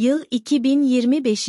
Yıl 2025.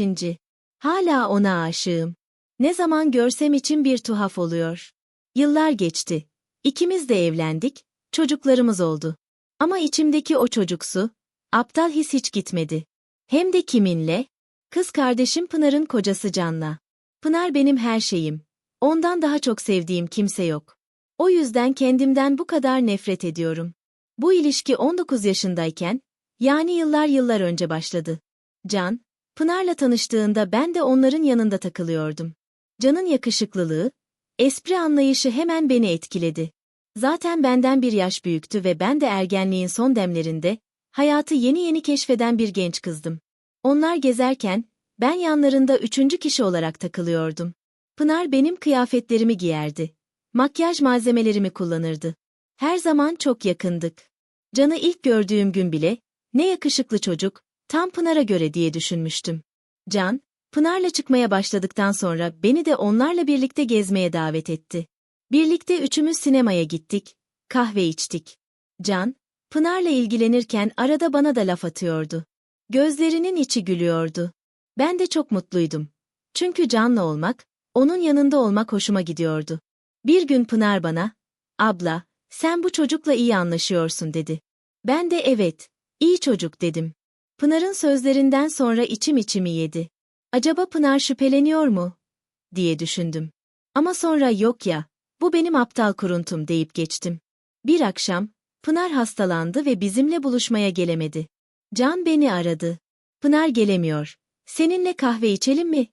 Hala ona aşığım. Ne zaman görsem için bir tuhaf oluyor. Yıllar geçti. İkimiz de evlendik, çocuklarımız oldu. Ama içimdeki o çocuksu, aptal his hiç gitmedi. Hem de kiminle? Kız kardeşim Pınar'ın kocası Can'la. Pınar benim her şeyim. Ondan daha çok sevdiğim kimse yok. O yüzden kendimden bu kadar nefret ediyorum. Bu ilişki 19 yaşındayken, yani yıllar yıllar önce başladı. Can, Pınar'la tanıştığında ben de onların yanında takılıyordum. Can'ın yakışıklılığı, espri anlayışı hemen beni etkiledi. Zaten benden bir yaş büyüktü ve ben de ergenliğin son demlerinde, hayatı yeni yeni keşfeden bir genç kızdım. Onlar gezerken, ben yanlarında üçüncü kişi olarak takılıyordum. Pınar benim kıyafetlerimi giyerdi. Makyaj malzemelerimi kullanırdı. Her zaman çok yakındık. Can'ı ilk gördüğüm gün bile, ne yakışıklı çocuk, tam Pınar'a göre diye düşünmüştüm. Can, Pınar'la çıkmaya başladıktan sonra beni de onlarla birlikte gezmeye davet etti. Birlikte üçümüz sinemaya gittik, kahve içtik. Can, Pınar'la ilgilenirken arada bana da laf atıyordu. Gözlerinin içi gülüyordu. Ben de çok mutluydum. Çünkü Can'la olmak, onun yanında olmak hoşuma gidiyordu. Bir gün Pınar bana, abla, sen bu çocukla iyi anlaşıyorsun dedi. Ben de evet, iyi çocuk dedim. Pınar'ın sözlerinden sonra içim içimi yedi. Acaba Pınar şüpheleniyor mu? diye düşündüm. Ama sonra yok ya, bu benim aptal kuruntum deyip geçtim. Bir akşam, Pınar hastalandı ve bizimle buluşmaya gelemedi. Can beni aradı. Pınar gelemiyor. Seninle kahve içelim mi?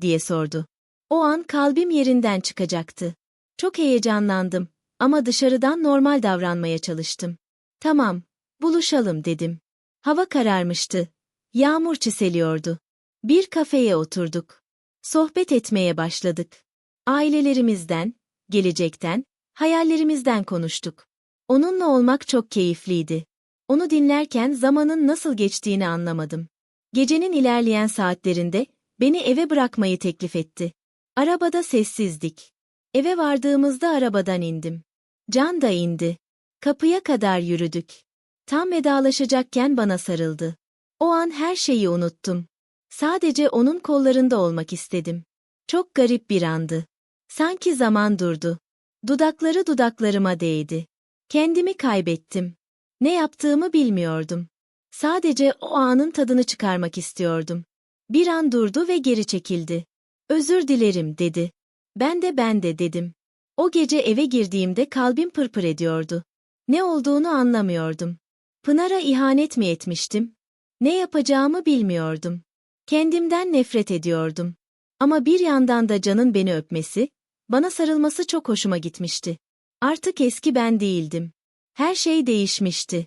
diye sordu. O an kalbim yerinden çıkacaktı. Çok heyecanlandım ama dışarıdan normal davranmaya çalıştım. Tamam, buluşalım dedim. Hava kararmıştı. Yağmur çiseliyordu. Bir kafeye oturduk. Sohbet etmeye başladık. Ailelerimizden, gelecekten, hayallerimizden konuştuk. Onunla olmak çok keyifliydi. Onu dinlerken zamanın nasıl geçtiğini anlamadım. Gecenin ilerleyen saatlerinde beni eve bırakmayı teklif etti. Arabada sessizdik. Eve vardığımızda arabadan indim. Can da indi. Kapıya kadar yürüdük. Tam vedalaşacakken bana sarıldı. O an her şeyi unuttum. Sadece onun kollarında olmak istedim. Çok garip bir andı. Sanki zaman durdu. Dudakları dudaklarıma değdi. Kendimi kaybettim. Ne yaptığımı bilmiyordum. Sadece o anın tadını çıkarmak istiyordum. Bir an durdu ve geri çekildi. Özür dilerim dedi. Ben de ben de dedim. O gece eve girdiğimde kalbim pırpır ediyordu. Ne olduğunu anlamıyordum. Pınar'a ihanet mi etmiştim? Ne yapacağımı bilmiyordum. Kendimden nefret ediyordum. Ama bir yandan da Can'ın beni öpmesi, bana sarılması çok hoşuma gitmişti. Artık eski ben değildim. Her şey değişmişti.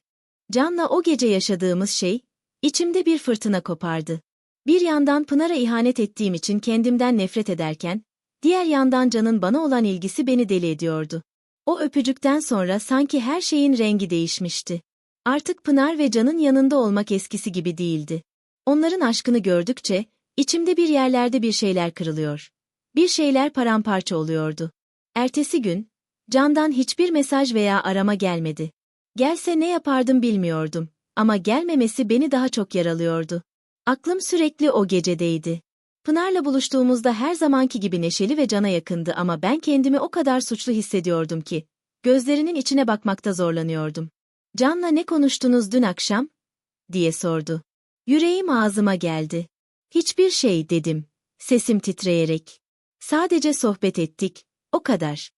Can'la o gece yaşadığımız şey, içimde bir fırtına kopardı. Bir yandan Pınar'a ihanet ettiğim için kendimden nefret ederken, diğer yandan Can'ın bana olan ilgisi beni deli ediyordu. O öpücükten sonra sanki her şeyin rengi değişmişti. Artık Pınar ve Can'ın yanında olmak eskisi gibi değildi. Onların aşkını gördükçe, içimde bir yerlerde bir şeyler kırılıyor. Bir şeyler paramparça oluyordu. Ertesi gün, Can'dan hiçbir mesaj veya arama gelmedi. Gelse ne yapardım bilmiyordum ama gelmemesi beni daha çok yaralıyordu. Aklım sürekli o gecedeydi. Pınar'la buluştuğumuzda her zamanki gibi neşeli ve cana yakındı ama ben kendimi o kadar suçlu hissediyordum ki, gözlerinin içine bakmakta zorlanıyordum. Can'la ne konuştunuz dün akşam? diye sordu. Yüreğim ağzıma geldi. Hiçbir şey dedim, sesim titreyerek. Sadece sohbet ettik, o kadar.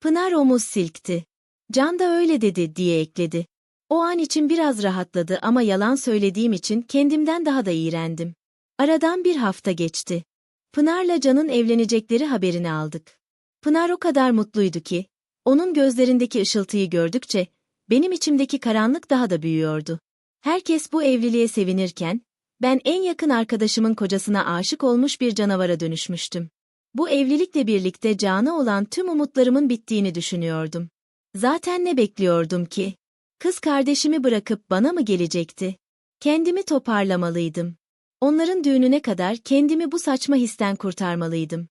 Pınar omuz silkti. Can da öyle dedi diye ekledi. O an için biraz rahatladı ama yalan söylediğim için kendimden daha da iğrendim. Aradan bir hafta geçti. Pınar'la Can'ın evlenecekleri haberini aldık. Pınar o kadar mutluydu ki, onun gözlerindeki ışıltıyı gördükçe, benim içimdeki karanlık daha da büyüyordu. Herkes bu evliliğe sevinirken, ben en yakın arkadaşımın kocasına aşık olmuş bir canavara dönüşmüştüm. Bu evlilikle birlikte Can'a olan tüm umutlarımın bittiğini düşünüyordum. Zaten ne bekliyordum ki? Kız kardeşimi bırakıp bana mı gelecekti? Kendimi toparlamalıydım. Onların düğününe kadar kendimi bu saçma histen kurtarmalıydım.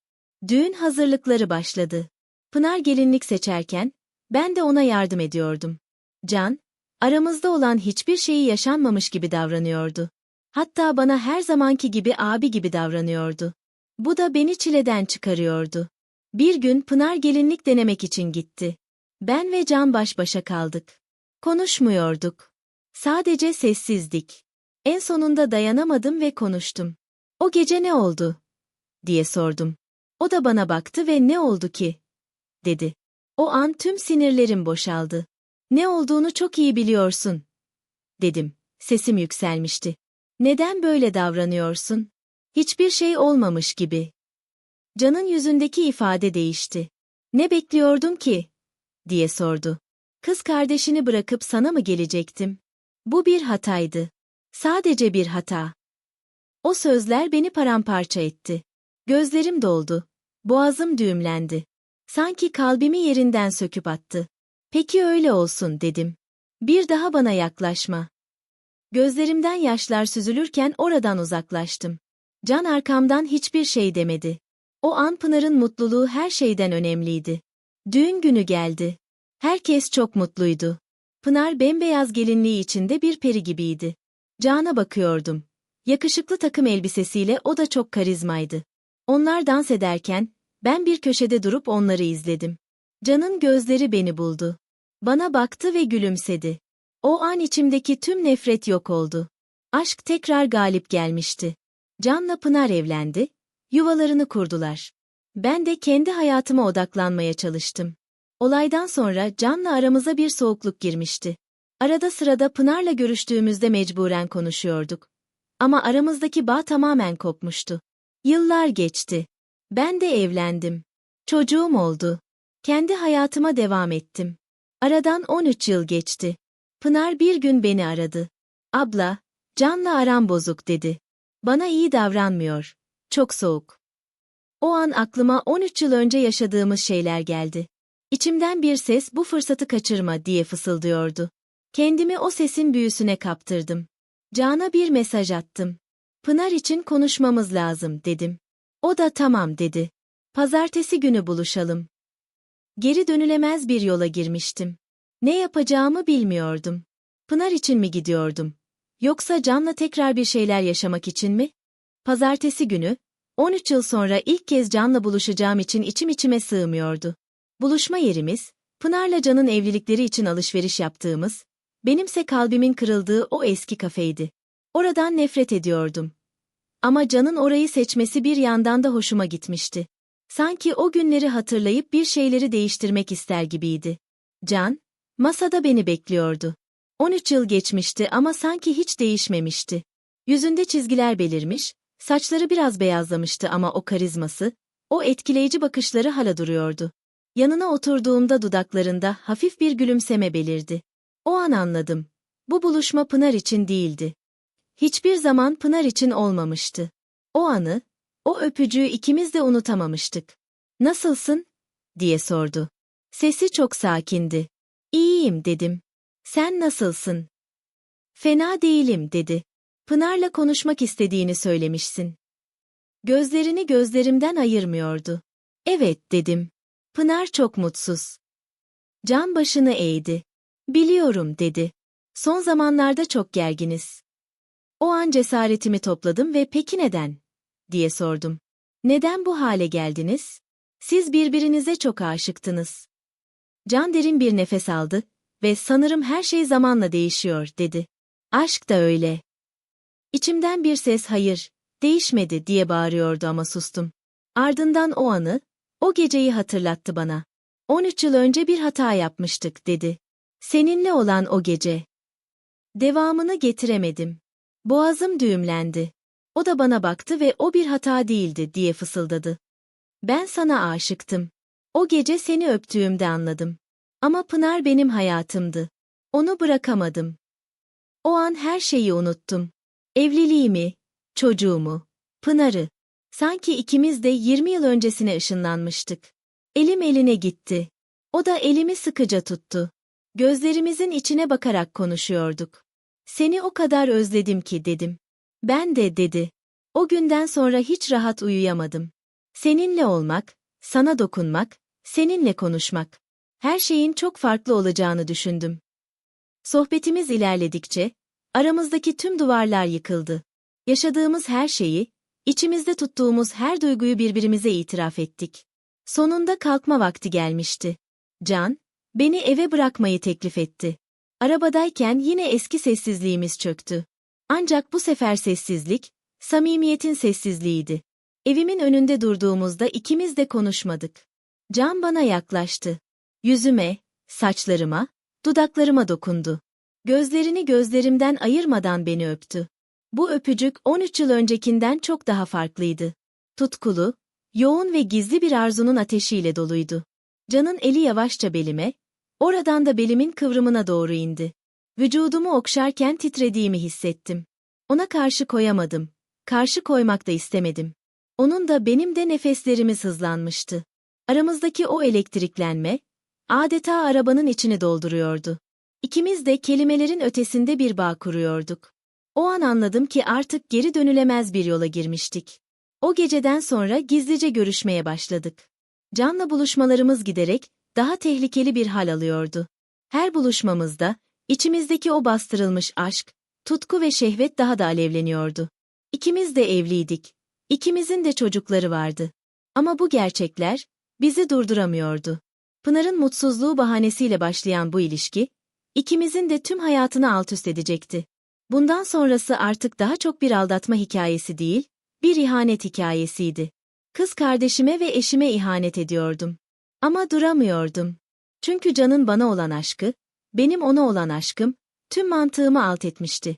Düğün hazırlıkları başladı. Pınar gelinlik seçerken, ben de ona yardım ediyordum. Can, aramızda olan hiçbir şeyi yaşanmamış gibi davranıyordu. Hatta bana her zamanki gibi abi gibi davranıyordu. Bu da beni çileden çıkarıyordu. Bir gün Pınar gelinlik denemek için gitti. Ben ve Can baş başa kaldık. Konuşmuyorduk. Sadece sessizdik. En sonunda dayanamadım ve konuştum. O gece ne oldu? diye sordum. O da bana baktı ve ne oldu ki? dedi. O an tüm sinirlerim boşaldı. Ne olduğunu çok iyi biliyorsun. Dedim. Sesim yükselmişti. Neden böyle davranıyorsun? Hiçbir şey olmamış gibi. Can'ın yüzündeki ifade değişti. Ne bekliyordum ki? diye sordu. Kız kardeşini bırakıp sana mı gelecektim? Bu bir hataydı. Sadece bir hata. O sözler beni paramparça etti. Gözlerim doldu. Boğazım düğümlendi. Sanki kalbimi yerinden söküp attı. Peki öyle olsun dedim. Bir daha bana yaklaşma. Gözlerimden yaşlar süzülürken oradan uzaklaştım. Can arkamdan hiçbir şey demedi. O an Pınar'ın mutluluğu her şeyden önemliydi. Düğün günü geldi. Herkes çok mutluydu. Pınar bembeyaz gelinliği içinde bir peri gibiydi. Can'a bakıyordum. Yakışıklı takım elbisesiyle o da çok karizmaydı. Onlar dans ederken, ben bir köşede durup onları izledim. Can'ın gözleri beni buldu. Bana baktı ve gülümsedi. O an içimdeki tüm nefret yok oldu. Aşk tekrar galip gelmişti. Can'la Pınar evlendi, yuvalarını kurdular. Ben de kendi hayatıma odaklanmaya çalıştım. Olaydan sonra Can'la aramıza bir soğukluk girmişti. Arada sırada Pınar'la görüştüğümüzde mecburen konuşuyorduk. Ama aramızdaki bağ tamamen kopmuştu. Yıllar geçti. Ben de evlendim. Çocuğum oldu. Kendi hayatıma devam ettim. Aradan 13 yıl geçti. Pınar bir gün beni aradı. Abla, Can'la aram bozuk dedi. Bana iyi davranmıyor. Çok soğuk. O an aklıma 13 yıl önce yaşadığımız şeyler geldi. İçimden bir ses bu fırsatı kaçırma diye fısıldıyordu. Kendimi o sesin büyüsüne kaptırdım. Can'a bir mesaj attım. Pınar için konuşmamız lazım dedim. O da tamam dedi. Pazartesi günü buluşalım. Geri dönülemez bir yola girmiştim. Ne yapacağımı bilmiyordum. Pınar için mi gidiyordum? Yoksa Can'la tekrar bir şeyler yaşamak için mi? Pazartesi günü, 13 yıl sonra ilk kez Can'la buluşacağım için içim içime sığmıyordu. Buluşma yerimiz, Pınar'la Can'ın evlilikleri için alışveriş yaptığımız, benimse kalbimin kırıldığı o eski kafeydi. Oradan nefret ediyordum. Ama Can'ın orayı seçmesi bir yandan da hoşuma gitmişti. Sanki o günleri hatırlayıp bir şeyleri değiştirmek ister gibiydi. Can, masada beni bekliyordu. 13 yıl geçmişti ama sanki hiç değişmemişti. Yüzünde çizgiler belirmiş, saçları biraz beyazlamıştı ama o karizması, o etkileyici bakışları hala duruyordu. Yanına oturduğumda dudaklarında hafif bir gülümseme belirdi. O an anladım. Bu buluşma Pınar için değildi. Hiçbir zaman Pınar için olmamıştı. O anı, o öpücüğü ikimiz de unutamamıştık. Nasılsın? diye sordu. Sesi çok sakindi. İyiyim dedim. Sen nasılsın? Fena değilim dedi. Pınar'la konuşmak istediğini söylemişsin. Gözlerini gözlerimden ayırmıyordu. Evet dedim. Pınar çok mutsuz. Can başını eğdi. Biliyorum dedi. Son zamanlarda çok gerginiz. O an cesaretimi topladım ve peki neden? Diye sordum. Neden bu hale geldiniz? Siz birbirinize çok aşıktınız. Can derin bir nefes aldı ve sanırım her şey zamanla değişiyor dedi. Aşk da öyle. İçimden bir ses hayır, değişmedi diye bağırıyordu ama sustum. Ardından o anı, o geceyi hatırlattı bana. 13 yıl önce bir hata yapmıştık dedi. Seninle olan o gece. Devamını getiremedim. Boğazım düğümlendi. O da bana baktı ve o bir hata değildi diye fısıldadı. Ben sana aşıktım. O gece seni öptüğümde anladım. Ama Pınar benim hayatımdı. Onu bırakamadım. O an her şeyi unuttum. Evliliğimi, çocuğumu, Pınar'ı. Sanki ikimiz de 20 yıl öncesine ışınlanmıştık. Elim eline gitti. O da elimi sıkıca tuttu. Gözlerimizin içine bakarak konuşuyorduk. Seni o kadar özledim ki dedim. Ben de dedi. O günden sonra hiç rahat uyuyamadım. Seninle olmak, sana dokunmak, seninle konuşmak. Her şeyin çok farklı olacağını düşündüm. Sohbetimiz ilerledikçe, aramızdaki tüm duvarlar yıkıldı. Yaşadığımız her şeyi, içimizde tuttuğumuz her duyguyu birbirimize itiraf ettik. Sonunda kalkma vakti gelmişti. Can, beni eve bırakmayı teklif etti. Arabadayken yine eski sessizliğimiz çöktü. Ancak bu sefer sessizlik, samimiyetin sessizliğiydi. Evimin önünde durduğumuzda ikimiz de konuşmadık. Can bana yaklaştı. Yüzüme, saçlarıma, dudaklarıma dokundu. Gözlerini gözlerimden ayırmadan beni öptü. Bu öpücük 13 yıl öncekinden çok daha farklıydı. Tutkulu, yoğun ve gizli bir arzunun ateşiyle doluydu. Can'ın eli yavaşça belime, oradan da belimin kıvrımına doğru indi. Vücudumu okşarken titrediğimi hissettim. Ona karşı koyamadım. Karşı koymak da istemedim. Onun da benim de nefeslerimiz hızlanmıştı. Aramızdaki o elektriklenme, adeta arabanın içini dolduruyordu. İkimiz de kelimelerin ötesinde bir bağ kuruyorduk. O an anladım ki artık geri dönülemez bir yola girmiştik. O geceden sonra gizlice görüşmeye başladık. Can'la buluşmalarımız giderek daha tehlikeli bir hal alıyordu. Her buluşmamızda içimizdeki o bastırılmış aşk, tutku ve şehvet daha da alevleniyordu. İkimiz de evliydik. İkimizin de çocukları vardı. Ama bu gerçekler bizi durduramıyordu. Pınar'ın mutsuzluğu bahanesiyle başlayan bu ilişki, ikimizin de tüm hayatını alt üst edecekti. Bundan sonrası artık daha çok bir aldatma hikayesi değil, bir ihanet hikayesiydi. Kız kardeşime ve eşime ihanet ediyordum. Ama duramıyordum. Çünkü Can'ın bana olan aşkı, benim ona olan aşkım, tüm mantığımı alt etmişti.